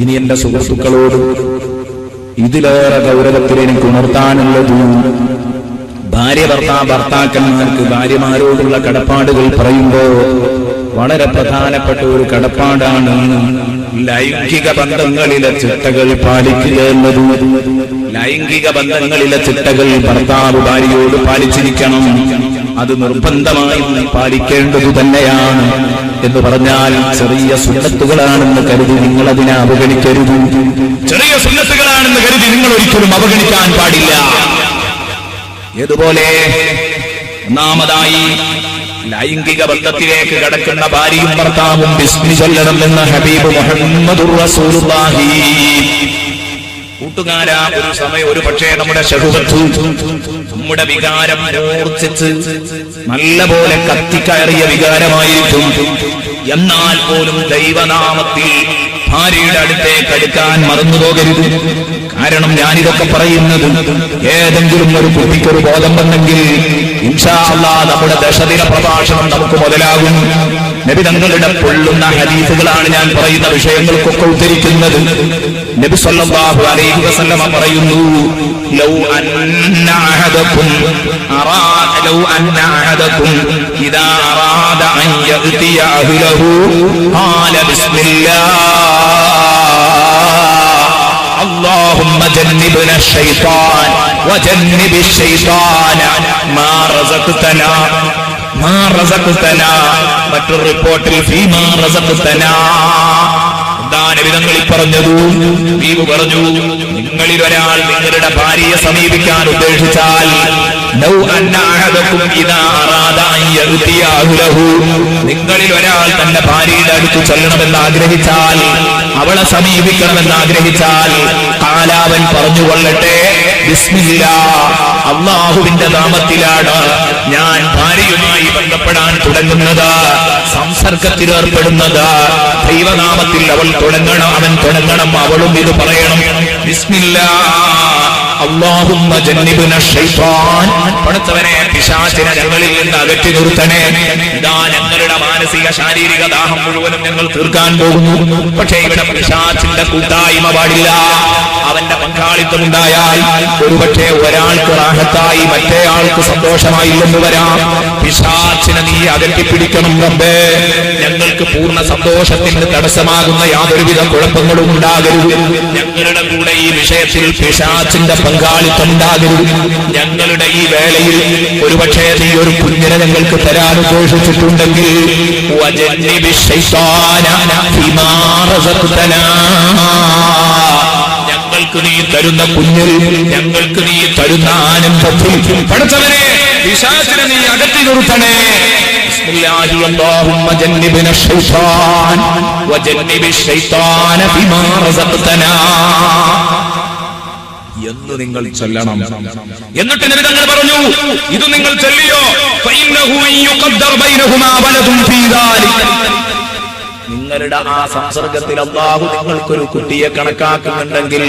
ഇനി എന്റെ സുഹൃത്തുക്കളോട് ഇതിലേറെ ഗൗരവത്തിൽ എനിക്ക് ഉണർത്താനുള്ളത് ഭാര്യ ഭർത്താ ഭർത്താക്കന്മാർക്ക് ഭാര്യമാരോടുള്ള കടപ്പാടുകൾ പറയുമ്പോ വളരെ പ്രധാനപ്പെട്ട ഒരു കടപ്പാടാണ് ലൈംഗിക ബന്ധങ്ങളിലെ ചിട്ടകൾ പാലിക്കുക എന്നതും ലൈംഗിക ബന്ധങ്ങളിലെ ചിട്ടകൾ ഭർത്താവ് ഭാര്യയോട് പാലിച്ചിരിക്കണം. അത് നിർബന്ധമായും പാലിക്കേണ്ടതു തന്നെയാണ് എന്ന് പറഞ്ഞാൽ ചെറിയ സുന്നത്തുകളാണെന്ന് കരുതി നിങ്ങൾ അതിനെ അവഗണിക്കരുത്. ചെറിയ സുന്നത്തുകളാണെന്ന് കരുതി നിങ്ങൾ ഒരിക്കലും അവഗണിക്കാൻ പാടില്ല. ഏതുപോലെ ഒന്നാമതായി ലൈംഗിക ബന്ധത്തിലേക്ക് കടക്കുന്ന ഭാര്യയും ഭർത്താവും ബിസ്മി ചൊല്ലണം എന്ന ഹബീബ് മുഹമ്മദുർ റസൂലുള്ളാഹി. കൂട്ടുകാരാ ഒരു സമയം ഒരു പക്ഷേ നമ്മുടെ ഷഹുബത്തു നമ്മുടെ വികാരം മൂർച്ഛിച്ച് നല്ലപോലെ കത്തിക്കയറിയ വികാരമായിരിക്കും. എന്നാൽ പോലും ദൈവനാമത്തിൽ ഭാര്യയുടെ അടുത്തേക്ക് അടുക്കാൻ മറന്നു പോകരുത് കാരണം ഞാനിതൊക്കെ പറയുന്നത് ഏതെങ്കിലും ഒരു കുട്ടിക്കൊരു ബോധം വന്നെങ്കിൽ ഇൻഷാ അല്ലാ നമ്മുടെ ദശദിന പ്രഭാഷണം നമുക്ക് മുതലാകും നബി തങ്ങളുടെ പൊള്ളുന്ന ഹദീസുകളാണ് ഞാൻ പറയുന്ന വിഷയങ്ങൾക്കൊക്കെ ഉദ്ധരിക്കുന്നത് നബി സല്ലല്ലാഹു അലൈഹി വസല്ലമ പറയുന്നു ലൗ അന്ന അഹദകും അറാദ ലൗ അന്ന അഹദകും ഇദാ അറാദ അൻ യഅതിയ അഹ്ലഹു ഖാല ബിസ്മില്ലാഹ് اللهم جنبنا الشيطان وجنب الشيطان ما رزقتنا ما رزقتنا മറ്റൊരു റിപ്പോർട്ടിൽ ഫീമാ എന്താണ് വിധങ്ങളിൽ പറഞ്ഞതു? ദീപ് പറഞ്ഞു നിങ്ങളിൽ ഒരാൾ നിങ്ങളുടെ ഭാര്യയെ സമീപിക്കാൻ ഉദ്ദേശിച്ചാൽ നിങ്ങളിൽ ഒരാൾ തന്റെ ഭാര്യയുടെ അടുത്ത് ചെല്ലണമെന്ന് ആഗ്രഹിച്ചാൽ അവളെ സമീപിക്കണമെന്ന് ആഗ്രഹിച്ചാൽ കാലാവൻ പറഞ്ഞുകൊള്ളട്ടെ ബിസ്മില്ല അള്ളാഹുവിന്റെ നാമത്തിലാണ് ഞാൻ ഭാര്യയുമായി ബന്ധപ്പെടാൻ തുടങ്ങുന്നത് സംസർഗത്തിൽ ഏർപ്പെടുന്നത് ദൈവനാമത്തിൽ അവൾ തുടങ്ങണം അവൻ തുടങ്ങണം അവളും ഇത് പറയണം. ബിസ്മില്ല അള്ളാഹുമ്മ ജന്നിബുന ഷൈത്താൻ. പടുത്തവനെ പിശാചിനെ ഞങ്ങളിൽ നിന്ന് അകറ്റി നിർത്തണേ. ഇതാ ഞങ്ങളുടെ മാനസിക ശാരീരിക ദാഹം മുഴുവനും ഞങ്ങൾ തീർക്കാൻ പോകുന്നു. പക്ഷേ ഇവിടെ പിശാചിന്റെ കൂട്ടായ്മ പാടില്ല. അവന്റെ പങ്കാളിത്തം ഉണ്ടായാൽ ഒരുപക്ഷെ ഒരാൾക്ക് റാഹത്തായി മറ്റേ ആൾക്ക് എന്ന് വരാം. പിശാച്ചിനെ നീ അകറ്റിപ്പിടിക്കണം റബ്ബേ. ഞങ്ങൾക്ക് പൂർണ സന്തോഷത്തിന് തടസ്സമാകുന്ന യാതൊരുവിധ കുഴപ്പങ്ങളും ഉണ്ടാകരുത്. ഞങ്ങളുടെ കൂടെ ഈ വിഷയത്തിൽ പിശാച്ചിന്റെ പങ്കാളിത്തം ഉണ്ടാകരുത്. ഞങ്ങളുടെ ഈ വേളയിൽ ഒരുപക്ഷെ നീ ഒരു കുഞ്ഞിനെ ഞങ്ങൾക്ക് തരാൻ ഉദ്ദേശിച്ചിട്ടുണ്ടെങ്കിൽ റസഖ്തനാ. ഞങ്ങൾക്ക് നീ തരുന്ന കുഞ്ഞിൽ ഞങ്ങൾക്ക് നീ തരുന്ന ആനന്ദത്തിൽ പഠിച്ചവനെ പിശാചിനെ നീ അകറ്റി നിർത്തണേ. എന്ന് നിങ്ങൾ ചൊല്ലണം. എന്നിട്ട് നബി തങ്ങൾ പറഞ്ഞു ഇത് നിങ്ങൾ ചൊല്ലിയോ? നിങ്ങളുടെ ആ സംസർഗത്തിൽ അള്ളാഹു നിങ്ങൾക്കൊരു കുട്ടിയെ കണക്കാക്കുന്നുണ്ടെങ്കിൽ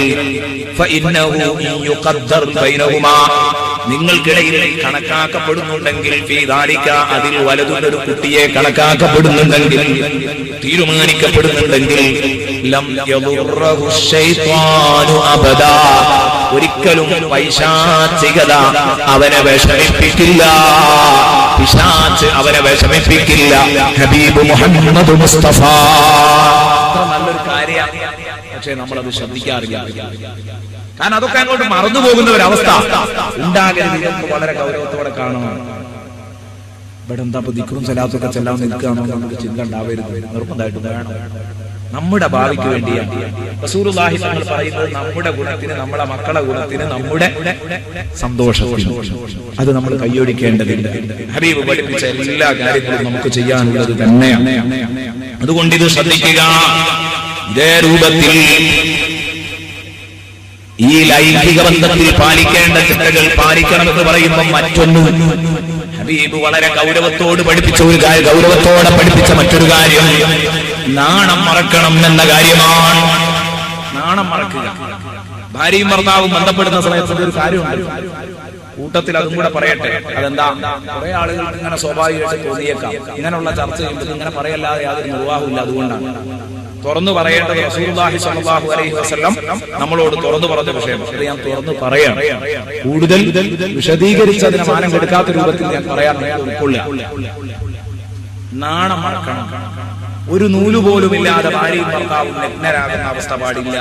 നിങ്ങൾക്കിടയിൽ കണക്കാക്കപ്പെടുന്നുണ്ടെങ്കിൽ അതിൽ വലതുള്ളൊരു കുട്ടിയെ കണക്കാക്കപ്പെടുന്നുണ്ടെങ്കിൽ തീരുമാനിക്കപ്പെടുന്നുണ്ടെങ്കിൽ ലം ഒരിക്കലും പൈശാചികത അവനെ വിഷമിപ്പിക്കില്ല. പിശാച്ച് അവനെ വിഷമിപ്പിക്കില്ല. ഹബീബ് മുഹമ്മദ് മുസ്തഫ. നല്ലൊരു കാര്യം. പക്ഷെ നമ്മളത് ശ്രദ്ധിക്കാറില്ല. കാരണം അതൊക്കെ അങ്ങോട്ട് മറന്നു പോകുന്ന ഒരു അവസ്ഥ ഉണ്ടാകരുത്. ഇതൊക്കെ വളരെ ഗൗരവത്തോടെ കാണണം. ഇവിടെ എന്താ ഇപ്പൊ സലാത്തൊക്കെ ചെല്ലാൻ നിൽക്കുകയാണോ നമുക്ക് ചിന്ത ഉണ്ടാവരുത്. നിർബന്ധമായിട്ട് വേണം. നമ്മുടെ ഭാവിക്ക് വേണ്ടിയാണ്. റസൂലുള്ളാഹി തങ്ങൾ പറയുന്നത് നമ്മുടെ ഗുണത്തിന് നമ്മുടെ മക്കളെ ഗുണത്തിന് നമ്മുടെ സന്തോഷത്തിന്. അത് നമ്മൾ കൈയൊഴിക്കേണ്ടതില്ല ഹബീബ് പഠിപ്പിച്ച എല്ലാ കാര്യങ്ങളും നമുക്ക് ചെയ്യാനുള്ളത് തന്നെയാണ്. അതുകൊണ്ട് ഇത് ശ്രദ്ധിക്കുക. ഇതേ രൂപത്തിൽ ഈ ലൈംഗിക ബന്ധത്തിൽ പാലിക്കേണ്ട ചിട്ടകൾ പാലിക്കണമെന്ന് പറയുമ്പോൾ മറ്റൊന്നും. ഹബീബ് വളരെ ഗൗരവത്തോട് പഠിപ്പിച്ച ഒരു ഗൗരവത്തോടെ പഠിപ്പിച്ച മറ്റൊരു കാര്യം. നാണം മറക്കണം എന്ന കാര്യമാണ്. നാണം മറക്കുക. ഭാര്യയും ഭർത്താവും ബന്ധപ്പെടുന്ന സമയത്ത് ഒരു കാര്യമുണ്ട്. കൂട്ടത്തിൽ അതും കൂടെ പറയട്ടെ. അതെന്താ? കുറെ ആളുകൾക്ക് ഇങ്ങനെ സ്വാഭാവികമായിട്ട് തോന്നിയേക്കാം. ഇങ്ങനെയുള്ള ചർച്ച ചെയ്യുമ്പോൾ ഇങ്ങനെ പറയല്ലാതെ യാതൊരു നിർവാഹമില്ല അതുകൊണ്ടാണ്. തുറന്നു പറയേണ്ടത് റസൂലുള്ളാഹി സ്വല്ലല്ലാഹു അലൈഹി വസല്ലം നമ്മളോട് തുറന്നു പറഞ്ഞ വിഷയം അത് ഞാൻ തുറന്നു പറയാം കൂടുതൽ വിശദീകരിച്ച് അതിന് മാനം കൊടുക്കാത്ത രൂപത്തിൽ ഞാൻ പറയാൻ ഉൾക്കൊള്ളുക. നാണം മറക്കണം. ഒരു നൂൽ പോലുമില്ലാതെ ഭാര്യയും ഭർത്താവും നഗ്നരാകുന്ന അവസ്ഥ പാടില്ല.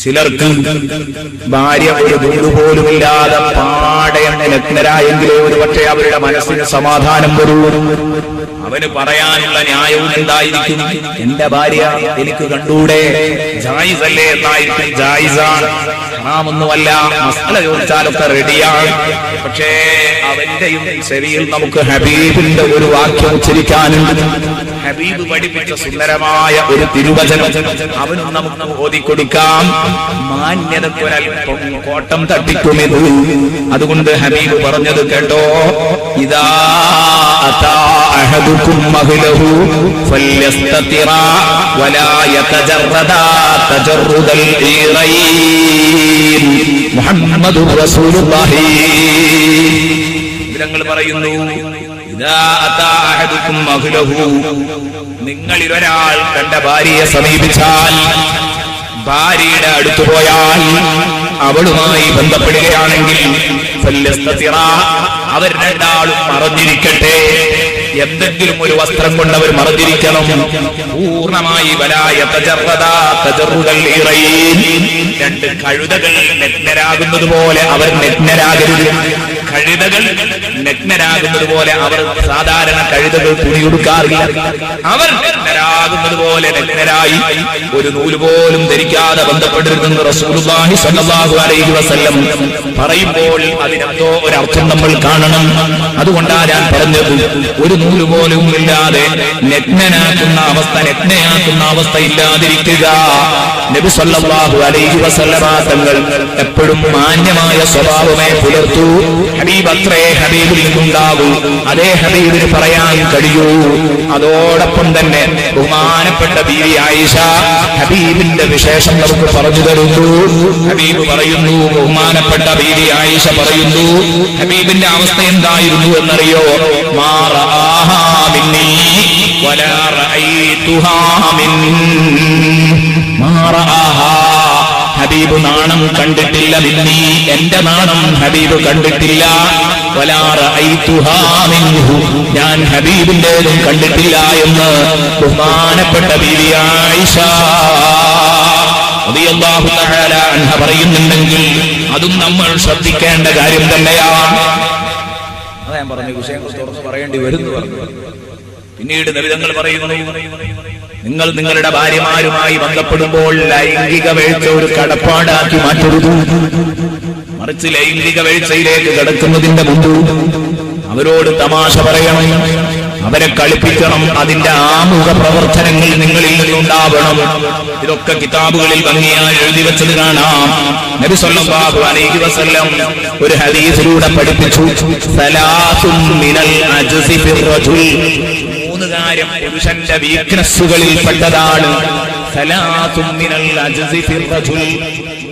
ചിലർക്ക് ഭാര്യ ഒരു നൂൽ പോലുമില്ലാതെ പാടെ നഗ്നരായെങ്കിലേ ഒരു പക്ഷേ അവരുടെ മനസ്സിന് സമാധാനം വരൂ. അവന് പറയാനുള്ള ന്യായവും എന്തായിരിക്കും? എന്റെ ഭാര്യ എനിക്ക് കണ്ടൂടെ? ജായിസല്ലേ എന്നായിരിക്കും? ജായിസാണ്. ഹറാമൊന്നുമല്ല മസാല ചോദിച്ചാലൊക്കെ റെഡിയാണ് പക്ഷേ അവന്റെയും ശരിയിൽ നമുക്ക് ഹബീബിന്റെ ഒരു വാക്യം ഉച്ചരിക്കാനുണ്ട്. ഹബീബ് പഠിപ്പിച്ച സുന്ദരമായ ഒരു തിരുവചനം അവനും നമുക്ക് ഓതിക്കൊടുക്കാം. മാന്യതക്കൊരൽപ്പം കോട്ടം തട്ടിക്കുമിത് അതുകൊണ്ട് ഹബീബ് പറഞ്ഞത് കേട്ടോ. ഇതാ റസൂലുള്ളാഹി. ഞങ്ങൾ പറയുന്നു നിങ്ങളിൽ ഒരാൾ തന്റെ ഭാര്യയെ സമീപിച്ചാൽ ഭാര്യയുടെ അടുത്തു പോയാൽ അവളുമായി ബന്ധപ്പെടുകയാണെങ്കിൽ അവർ രണ്ടാളും മറഞ്ഞിരിക്കട്ടെ. എന്തെങ്കിലും ഒരു വസ്ത്രം കൊണ്ട് അവർ മറഞ്ഞിരിക്കണം പൂർണമായി. രണ്ട് കഴുതകൾ നഗ്നരാകുന്നത് പോലെ അവർ നഗ്നരാകരുത് കഴുതകൾ നഗ്നരാകുന്നത് പോലെ അവർ സാധാരണ കഴുതകൾ തുണിയുടുക്കാറില്ല. അവർ നഗ്നരാകുന്നത് പോലെ നഗ്നരായി ഒരു നൂൽ പോലും ധരിക്കാതെ ബന്ധപ്പെട്ടിരുന്ന റസൂലുള്ളാഹി സ്വല്ലല്ലാഹു അലൈഹി വസല്ലം പറയുമ്പോൾ അതിനെന്തോ ഒരർത്ഥം നമ്മൾ കാണണം. അതുകൊണ്ടാണ് ഞാൻ പറഞ്ഞത് ഒരു നൂൽ പോലും ഇല്ലാതെ നഗ്നനാക്കുന്ന അവസ്ഥ നഗ്നയാക്കുന്ന അവസ്ഥ ഇല്ലാതിരിക്കുക. നബി അലൈഹി വസല്ലമ തങ്ങൾ എപ്പോഴും മാന്യമായ സ്വഭാവമേ പുലർത്തു. ഹബീബ് അത്രേ ഹബീബിൽ നിന്നുണ്ടാകൂ അതേ ഹബീബിന് പറയാൻ കഴിയൂ. അതോടൊപ്പം തന്നെ ബഹുമാനപ്പെട്ട ബീവി ആയിഷ ഹബീബിന്റെ വിശേഷം നമുക്ക് പറഞ്ഞു തരുന്നു. ഹബീബ് പറയുന്നു ബഹുമാനപ്പെട്ട ബീവി ആയിഷ പറയുന്നു ഹബീബിന്റെ അവസ്ഥ എന്തായിരുന്നു എന്നറിയോ? മാറാഹാമിന്നീ മാറാഹാ ഹബീബ് നാണം കണ്ടിട്ടില്ല നിന്നി എന്റെ നാണം ഹബീബ് കണ്ടിട്ടില്ല. ഞാൻ ഹബീബിന്റേതും കണ്ടിട്ടില്ല എന്ന് ബഹുമാനപ്പെട്ട ബീവി ആയിഷ പറയുന്നുണ്ടെങ്കിൽ അതും നമ്മൾ ശ്രദ്ധിക്കേണ്ട കാര്യം തന്നെയാണ്. അതാ ഞാൻ പറഞ്ഞു പറയേണ്ടി വരുന്നു. പിന്നീട് നബിതങ്ങൾ പറയുന്നു. നിങ്ങൾ നിങ്ങളുടെ ഭാര്യമാരുമായി ബന്ധപ്പെടുമ്പോൾ ലൈംഗിക വീഴ്ച ഒരു കടപ്പാടാക്കി മാറ്റരുത്. മറിച്ച് ലൈംഗിക വീഴ്ചയിലേക്ക് കടക്കുന്നതിന്റെ മുമ്പ് അവരോട് തമാശ പറയണം. അവരെ കളിപ്പിക്കണം. അതിന്റെ ആമുഖ പ്രവർത്തനങ്ങൾ നിങ്ങളിൽ നിന്നുണ്ടാവണം. ഇതൊക്കെ കിതാബുകളിൽ ഭംഗിയായി എഴുതി വെച്ചത് കാണാം. നബി അലൈഹി വസല്ലം ഒരു ഹദീസിലൂടെ പഠിപ്പിച്ചു. റജുൽ. കാര്യം പുരുഷന്റെ വീക്ക്നസ്സുകളിൽ പെട്ടതാണ്.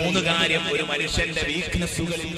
മൂന്ന് കാര്യം ഒരു മനുഷ്യന്റെ വീക്ക്നസ്സുകളിൽ